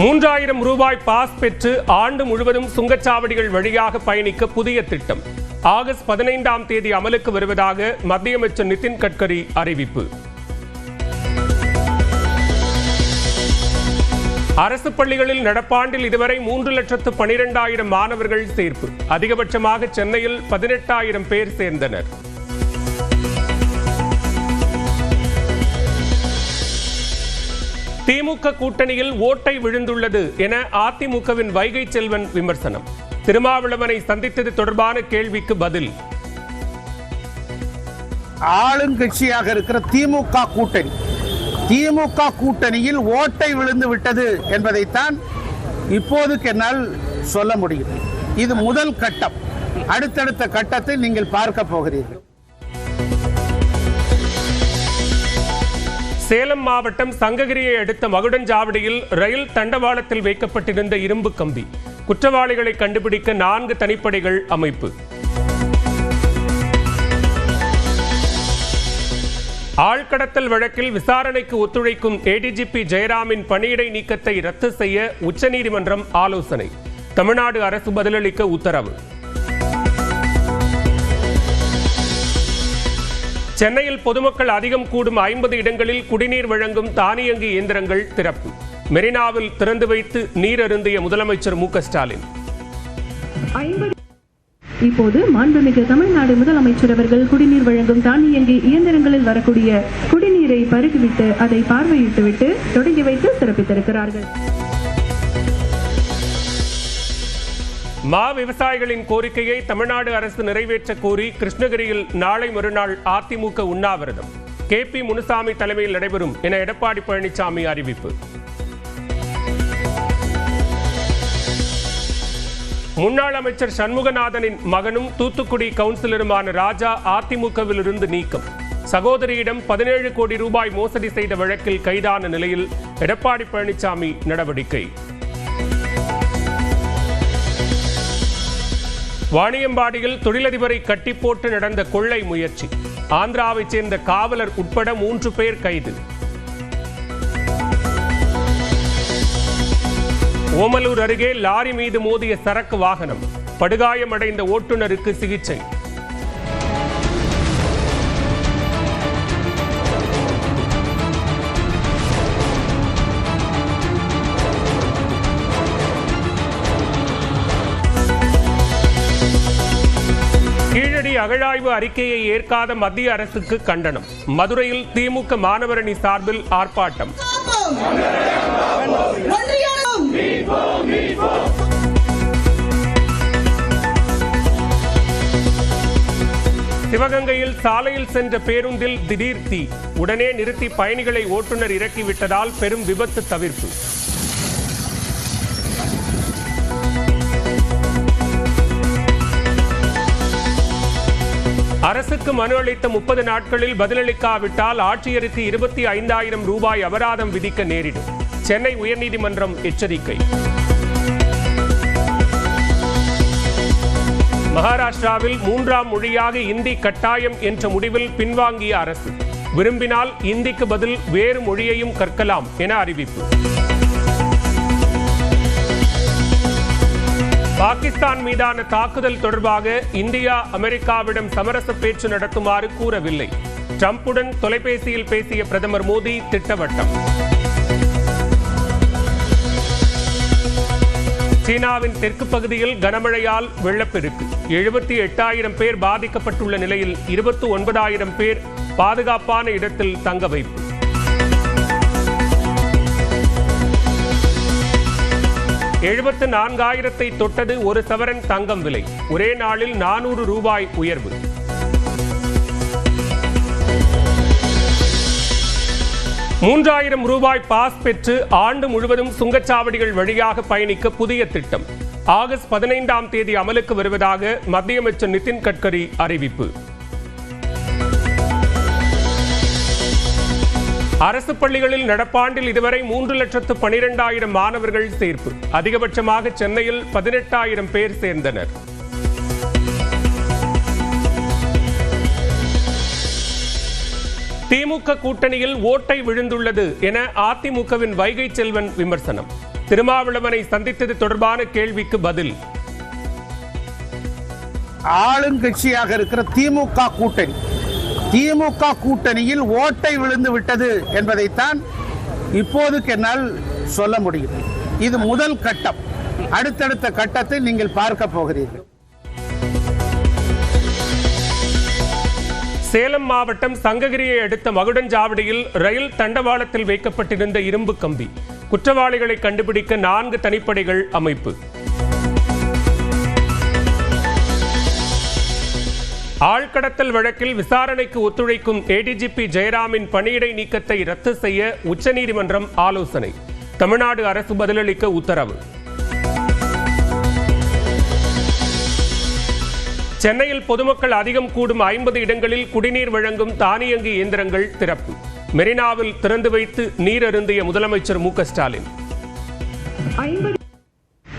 மூன்றாயிரம் ரூபாய் பாஸ் பெற்று ஆண்டு முழுவதும் சுங்கச்சாவடிகள் வழியாக பயணிக்க புதிய திட்டம். ஆகஸ்ட் பதினைந்தாம் தேதி அமலுக்கு வருவதாக மத்திய அமைச்சர் நிதின் கட்கரி அறிவிப்பு. அரசு பள்ளிகளில் நடப்பாண்டில் இதுவரை மூன்று லட்சத்து பனிரெண்டாயிரம் மாணவர்கள் சேர்ப்பு. அதிகபட்சமாக சென்னையில் பதினெட்டாயிரம் பேர் சேர்ந்தனர். திமுக கூட்டணியில் ஓட்டை விழுந்துள்ளது என அதிமுகவின் வைகை செல்வன் விமர்சனம். திருமாவளவனை சந்தித்தது தொடர்பான கேள்விக்கு பதில். ஆளுங்கட்சியாக இருக்கிற திமுக கூட்டணி. திமுக கூட்டணியில் ஓட்டை விழுந்து விட்டது என்பதைத்தான் இப்போதுக்கு என்னால் சொல்ல முடியும். இது முதல் கட்டம். அடுத்தடுத்த கட்டத்தை நீங்கள் பார்க்க போகிறீர்கள். சேலம் மாவட்டம் சங்ககிரியை அடுத்த மகுடஞ்சாவடியில் ரயில் தண்டவாளத்தில் வைக்கப்பட்டிருந்த இரும்பு கம்பி. குற்றவாளிகளை கண்டுபிடிக்க நான்கு தனிப்படைகள் அமைப்பு. ஆழ்கடத்தல் வழக்கில் விசாரணைக்கு ஒத்துழைக்கும் ஏடிஜிபி ஜெயராமின் பணியிடை நீக்கத்தை ரத்து செய்ய உச்சநீதிமன்றம் ஆலோசனை. தமிழ்நாடு அரசு பதிலளிக்க உத்தரவு. சென்னையில் பொதுமக்கள் அதிகம் கூடும் ஐம்பது இடங்களில் குடிநீர் வழங்கும் தானியங்கி இயந்திரங்கள் திறப்பு. மெரினாவில் திறந்து வைத்து நீர் அருந்திய முதலமைச்சர் மு க ஸ்டாலின். இப்போது மாண்புமிகு தமிழ்நாடு முதலமைச்சர் அவர்கள் குடிநீர் வழங்கும் தானியங்கி இயந்திரங்களில் வரக்கூடிய குடிநீரை பருகிவிட்டு அதை பார்வையிட்டுவிட்டு தொடங்கி வைத்து சிறப்பித்திருக்கிறார்கள். மா விவசாயிகளின் கோரிக்கையை தமிழ்நாடு அரசு நிறைவேற்ற கோரி கிருஷ்ணகிரியில் நாளை மறுநாள் அதிமுக உண்ணாவிரதம். கே பி முனுசாமி தலைமையில் நடைபெறும் என எடப்பாடி பழனிசாமி அறிவிப்பு. முன்னாள் அமைச்சர் சண்முகநாதனின் மகனும் தூத்துக்குடி கவுன்சிலருமான ராஜா அதிமுகவிலிருந்து நீக்கம். சகோதரியிடம் பதினேழு கோடி ரூபாய் மோசடி செய்த வழக்கில் கைதான நிலையில் எடப்பாடி பழனிசாமி நடவடிக்கை. வாணியம்பாடியில் தொழிலதிபரை கட்டி போட்டு நடந்த கொள்ளை முயற்சி. ஆந்திராவைச் சேர்ந்த காவலர் உட்பட மூன்று பேர் கைது. ஓமலூர் அருகே லாரி மீது மோதிய சரக்கு வாகனம். படுகாயமடைந்த ஓட்டுநருக்கு சிகிச்சை. அகழாய்வு அறிக்கையை ஏற்காத மத்திய அரசுக்கு கண்டனம். மதுரையில் திமுக மாணவரணி சார்பில் ஆர்ப்பாட்டம். சிவகங்கையில் சாலையில் சென்ற பேருந்தில் திடீர் தீ. உடனே நிறுத்தி பயணிகளை ஓட்டுநர் இறக்கிவிட்டதால் பெரும் விபத்து தவிர்ப்பு. அரசுக்கு மனு அளித்த முப்பது நாட்களில் பதிலளிக்காவிட்டால் ஆட்சியருக்கு இருபத்தி ஐந்தாயிரம் ரூபாய் அபராதம் விதிக்க நேரிடும். சென்னை உயர்நீதிமன்றம் எச்சரிக்கை. மகாராஷ்டிராவில் மூன்றாம் மொழியாக இந்தி கட்டாயம் என்ற முடிவில் பின்வாங்கிய அரசு. விரும்பினால் இந்திக்கு பதில் வேறு மொழியையும் கற்கலாம் என அறிவிப்பு. பாகிஸ்தான் மீதான தாக்குதல் தொடர்பாக இந்தியா அமெரிக்காவிடம் சமரச பேச்சு நடத்துமாறு கூறவில்லை. ட்ரம்புடன் தொலைபேசியில் பேசிய பிரதமர் மோடி திட்டவட்டம். சீனாவின் தெற்கு பகுதியில் கனமழையால் வெள்ளப்பெருக்கு. எழுபத்தி எட்டாயிரம் பேர் பாதிக்கப்பட்டுள்ள நிலையில் இருபத்தி ஒன்பதாயிரம் பேர் பாதுகாப்பான இடத்தில் தங்க வைப்பு. எழுபத்து நான்காயிரத்தை தொட்டது ஒரு சவரன் தங்கம் விலை. ஒரே நாளில் நானூறு ரூபாய் உயர்வு. மூன்றாயிரம் ரூபாய் பாஸ் பெற்று ஆண்டு முழுவதும் சுங்கச்சாவடிகள் வழியாக பயணிக்க புதிய திட்டம். ஆகஸ்ட் பதினைந்தாம் தேதி அமலுக்கு வருவதாக மத்திய அமைச்சர் நிதின் கட்கரி அறிவிப்பு. அரசு பள்ளிகளில் நடப்பாண்டில் இதுவரை மூன்று லட்சத்து பனிரெண்டாயிரம் மாணவர்கள் சேர்ப்பு. அதிகபட்சமாக சென்னையில் பதினெட்டாயிரம் பேர் சேர்ந்தனர். திமுக கூட்டணியில் ஓட்டை விழுந்துள்ளது என அதிமுகவின் வைகை செல்வன் விமர்சனம். திருமாவளவனை சந்தித்தது தொடர்பான கேள்விக்கு பதில். ஆளுங்கட்சியாக இருக்கிற திமுக கூட்டணி. திமுக கூட்டணியில் ஓட்டை விழுந்து விட்டது என்பதைத்தான் இப்போதுக்கு என்னால் சொல்ல முடியும். இது முதல் கட்டம். அடுத்தடுத்த கட்டத்தை நீங்கள் பார்க்க போகிறீர்கள். சேலம் மாவட்டம் சங்ககிரியை அடுத்த மகுடஞ்சாவடியில் ரயில் தண்டவாளத்தில் வைக்கப்பட்டிருந்த இரும்பு கம்பி. குற்றவாளிகளை கண்டுபிடிக்க நான்கு தனிப்படைகள் அமைப்பு. ஆழ்கடத்தல் வழக்கில் விசாரணைக்கு ஒத்துழைக்கும் ஏடிஜிபி ஜெயராமின் பணியிடை நீக்கத்தை ரத்து செய்ய உச்சநீதிமன்றம் ஆலோசனை. தமிழ்நாடு அரசு பதிலளிக்க உத்தரவு. சென்னையில் பொதுமக்கள் அதிகம் கூடும் ஐம்பது இடங்களில் குடிநீர் வழங்கும் தானியங்கி இயந்திரங்கள் திறப்பு. மெரினாவில் திறந்து வைத்து நீர் அருந்திய முதலமைச்சர் மு க ஸ்டாலின்.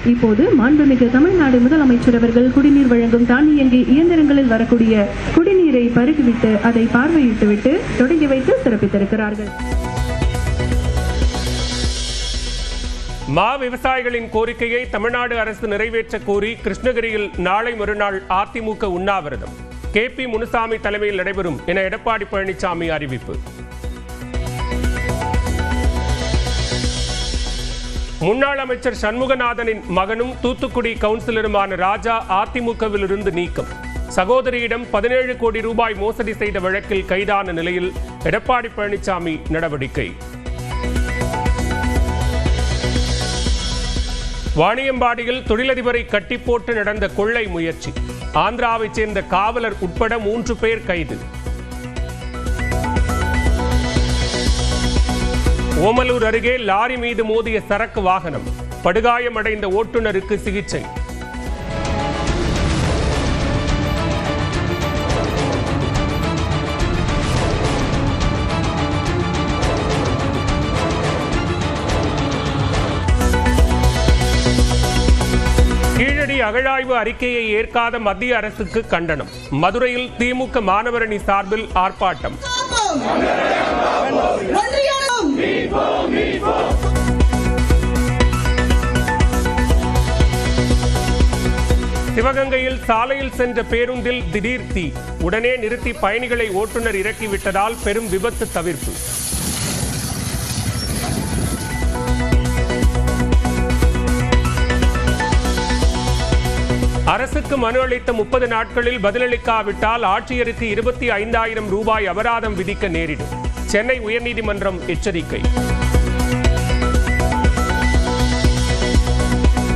இப்போது மாண்புமிகு தமிழ்நாடு முதலமைச்சர் அவர்கள் குடிநீர் வழங்கும் தானியங்கி இயந்திரங்களில் வரக்கூடிய குடிநீரை பருகிவிட்டு அதை பார்வையிட்டுவிட்டு தொடங்கி வைத்து சிறப்பித்திருக்கிறார்கள். மா விவசாயிகளின் கோரிக்கையை தமிழ்நாடு அரசு நிறைவேற்ற கோரி கிருஷ்ணகிரியில் நாளை மறுநாள் அதிமுக உண்ணாவிரதம். கே பி முனுசாமி தலைமையில் நடைபெறும் என எடப்பாடி பழனிசாமி அறிவிப்பு. முன்னாள் அமைச்சர் சண்முகநாதனின் மகனும் தூத்துக்குடி கவுன்சிலருமான ராஜா அதிமுகவிலிருந்து நீக்கம். சகோதரியிடம் பதினேழு கோடி ரூபாய் மோசடி செய்த வழக்கில் கைதான நிலையில் எடப்பாடி பழனிசாமி நடவடிக்கை. வாணியம்பாடியில் தொழிலதிபரை கட்டி போட்டு நடந்த கொள்ளை முயற்சி. ஆந்திராவைச் சேர்ந்த காவலர் உட்பட மூன்று பேர் கைது. ஓமலூர் அருகே லாரி மீது மோதிய சரக்கு வாகனம் படுகாயமடைந்த ஓட்டுநருக்கு சிகிச்சை. கீழடி அகழாய்வு அறிக்கையை ஏற்காத மத்திய அரசுக்கு கண்டனம். மதுரையில் திமுக மாணவரணி சார்பில் ஆர்ப்பாட்டம். ஒன்றிய அரசு சிவகங்கையில் சாலையில் சென்ற பேருந்தில் திடீர் தீ. உடனே நிறுத்தி பயணிகளை ஓட்டுநர் இறக்கிவிட்டதால் பெரும் விபத்து தவிர்ப்பு. அரசுக்கு மனு அளித்த முப்பது நாட்களில் பதிலளிக்காவிட்டால் ஆட்சியருக்கு இருபத்தி ஐந்தாயிரம் ரூபாய் அபராதம் விதிக்க நேரிடும். சென்னை உயர்நீதிமன்றம் எச்சரிக்கை.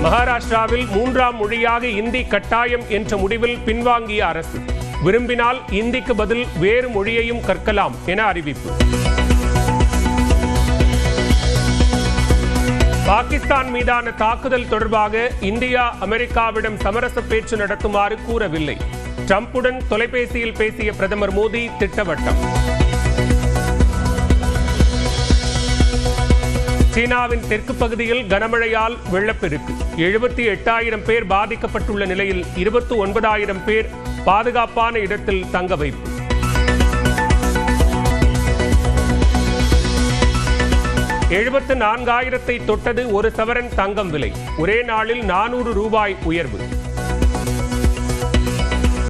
மகாராஷ்டிராவில் மூன்றாம் மொழியாக இந்தி கட்டாயம் என்ற முடிவில் பின்வாங்கிய அரசு. விரும்பினால் இந்திக்கு பதில் வேறு மொழியையும் கற்கலாம் என அறிவிப்பு. பாகிஸ்தான் மீதான தாக்குதல் தொடர்பாக இந்தியா அமெரிக்காவிடம் சமரச பேச்சு நடத்துமாறு கூறவில்லை. ட்ரம்புடன் தொலைபேசியில் பேசிய பிரதமர் மோடி திட்டவட்டம். சீனாவின் தெற்கு பகுதியில் கனமழையால் வெள்ளப்பெருக்கு. எழுபத்தி எட்டாயிரம் பேர் பாதிக்கப்பட்டுள்ள நிலையில் இருபத்தி ஒன்பதாயிரம் பேர் பாதுகாப்பான இடத்தில் தங்க வைப்பு. எழுபத்து நான்காயிரத்தை தொட்டது ஒரு சவரன் தங்கம் விலை. ஒரே நாளில் நானூறு ரூபாய் உயர்வு.